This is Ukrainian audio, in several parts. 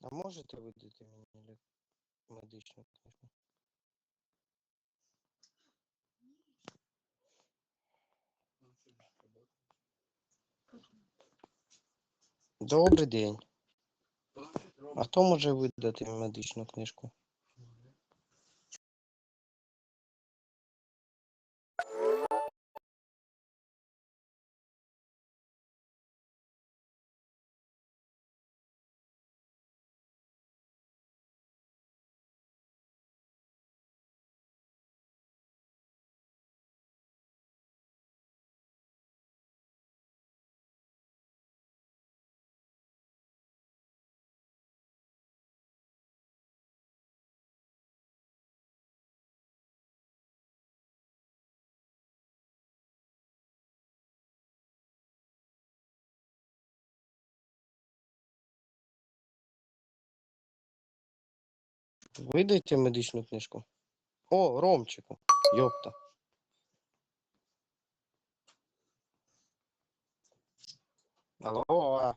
А можете видати мені медичну книжку? Добрий день. А хто може видати медичну книжку? Видайте медичну книжку. О, Ромчику. Йопта. Алло.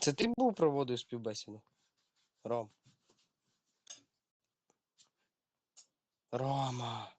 Це ти був проводив співбесіду? Ром. Рома.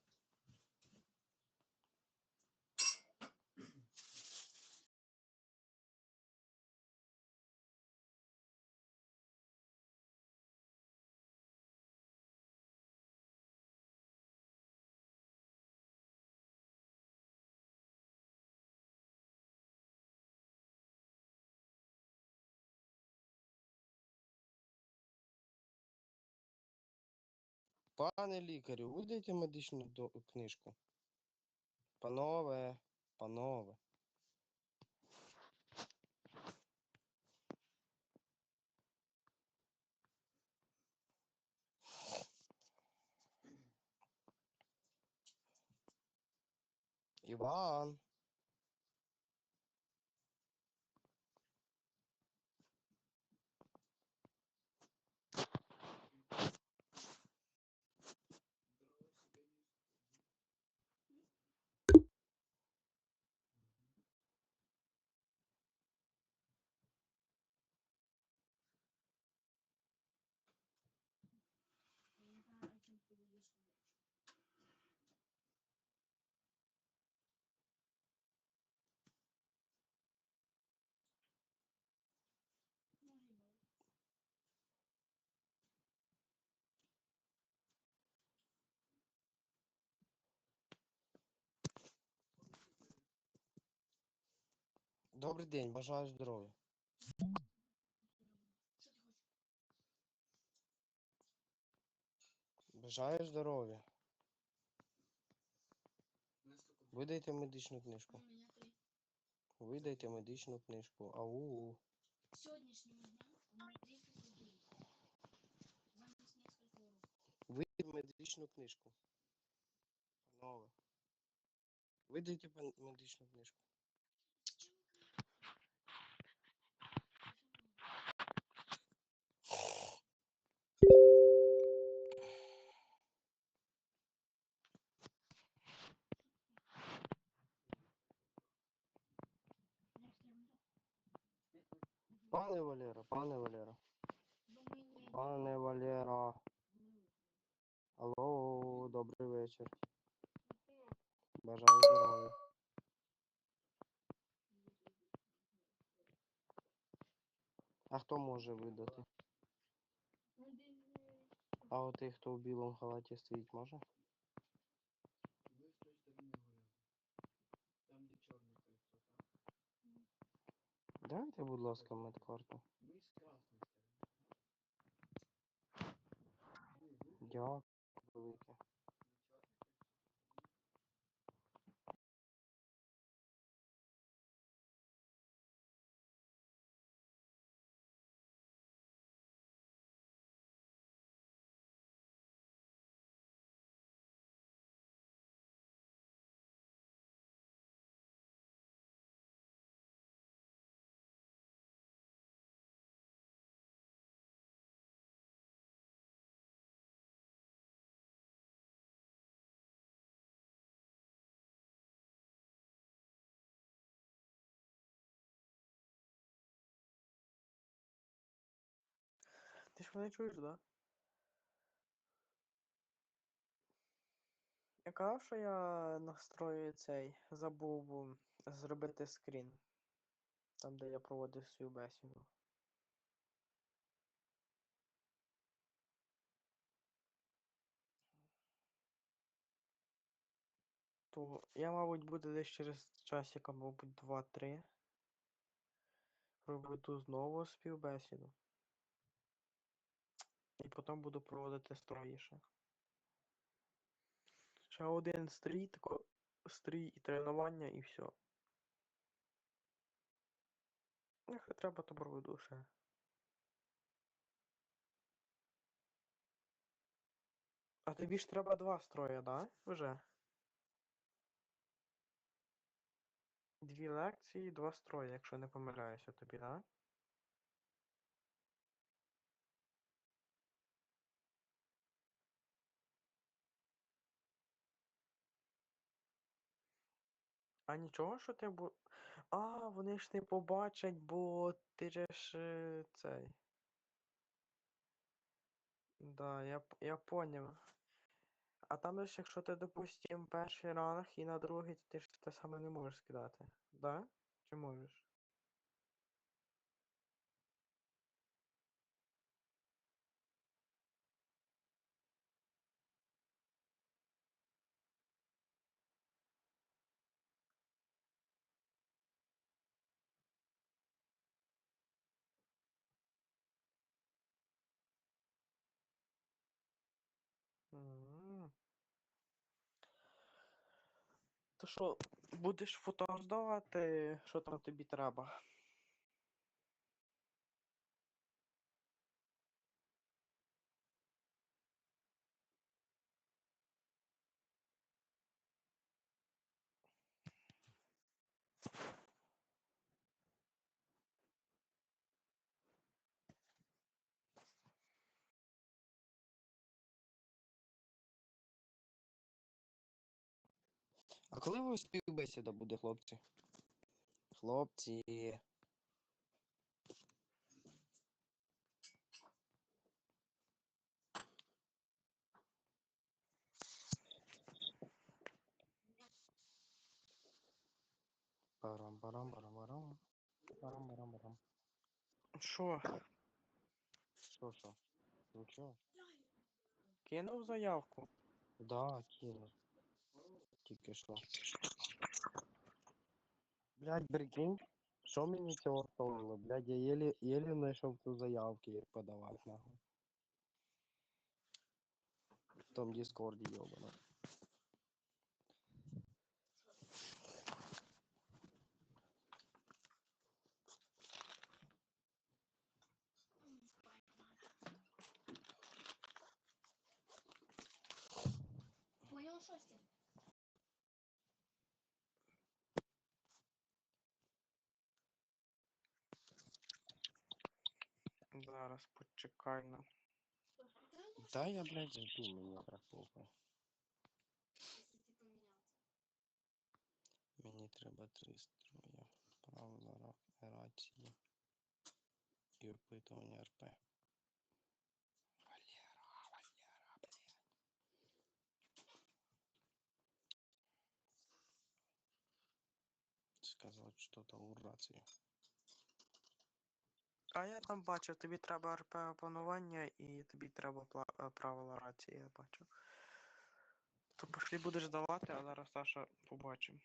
Пане лікарю, видайте медичну книжку. Панове, панове. Іван. Добрий день, бажаю здоров'я. Бажаю здоров'я. Видайте медичну книжку. Видайте медичну книжку. Ау. Сьогоднішнього дня у мене 10 людей. Замість несколько уроків. Видайте медичну книжку. Панове. Видайте медичну книжку. Пане Валера, пане Валера. Пане Валера. Алло, добрий вечір. Бажаю здоров'я. А хто може видати? А от той, хто в білому халаті стоїть, може? Дайте, будь ласка, медкарту. Дякую велике. більше не чуєш, да? Я казав, що я настрою цей, забув зробити скрін. Там, де я проводив свою бесіду. То я, мабуть, буду десь через часика, мабуть, 2-3. Проведу знову співбесіду. І потім буду проводити стройніше. Ще один стрій, тако стрій і тренування, і все. Якщо треба, то проведу ще. А тобі ж треба два строя, да? Вже? Дві лекції, два строя, якщо не помиляюся тобі, да? А нічого, що ти бу... А, вони ж не побачать, бо ти же ж е, цей. Да, я, я поняв. А там ж, якщо ти, допустим, перший ранг і на другий, ти ж те саме не можеш скидати. Да? Чи можеш? То що, будеш фото здавати, що там тобі треба? А коли вас співбесіда буде, хлопці? Хлопці. парам парам парам парам парам парам парам Що? Що що? Нічого. Кинув заявку? Да, кинув. Тільки що. Блядь, прикинь, що мені цього стоїло? Блядь, я еле, еле знайшов ту заявки як подавати нахуй. В том дискорді ёбаном. Зараз почекай на. Да, я, блядь, жду, мені так похуй. Мені треба три строя. Правила ра- рації. І опитування РП. Валера, Валера, блядь. Сказать что-то у рації. А я там бачив, тобі треба РП опанування і тобі треба е, правила рації, я бачу. То пошлі будеш давати, а зараз Саша побачимо.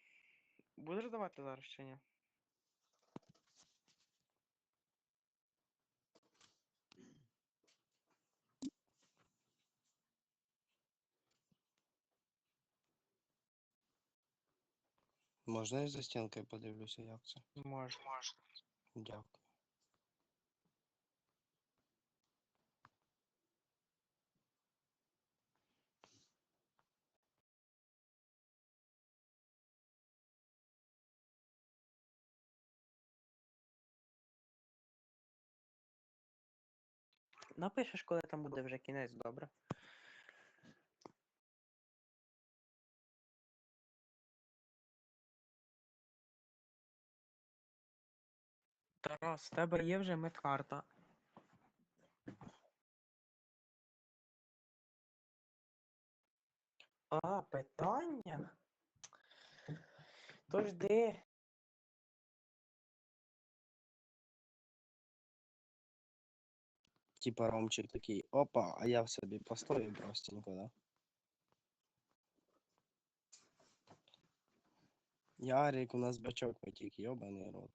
Будеш давати зараз чи ні? Можна я за стінкою подивлюся, як це? Може. Дякую. Напишеш, коли там буде вже кінець, добре. Тарас, в тебе є вже медкарта. А, питання? Тож де? Типа Ромчик такий, опа, а я в собі постою простенько, да? Ярик, у нас бачок потік, йобаний рот.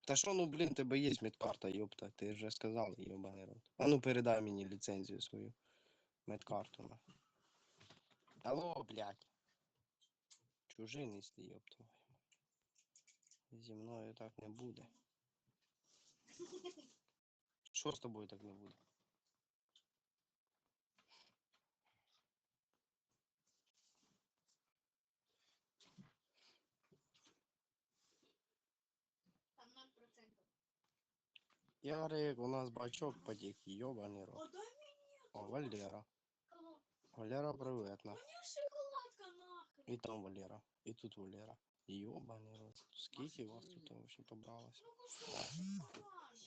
Та що, ну блін, тебе є медкарта, ёпта, ти вже сказав, йобаний рот. А ну передай мені ліцензію свою. Медкарту. Алло, блядь. Чужинний ти, ёпта. Зі мною так не буде. Що з тобою так не буде? Там 0%. Ярик, у нас бачок потік, йобаний рот. О, дай мені О, Валера. кого? Валера, привет, на. Мені шоколадка нахрен. І там Валера. І тут Валера. Йобаний рот. Скільки вас тут вообще побралось? Ну, кусок шоколада.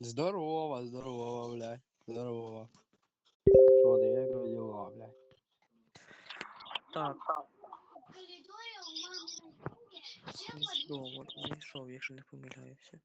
Здорово, здорово, блядь. Здорово. Що ти, як твої діла, блядь? Так, В коридорі у мами на кухні ще знайшов, от знайшов, якщо не помиляюся.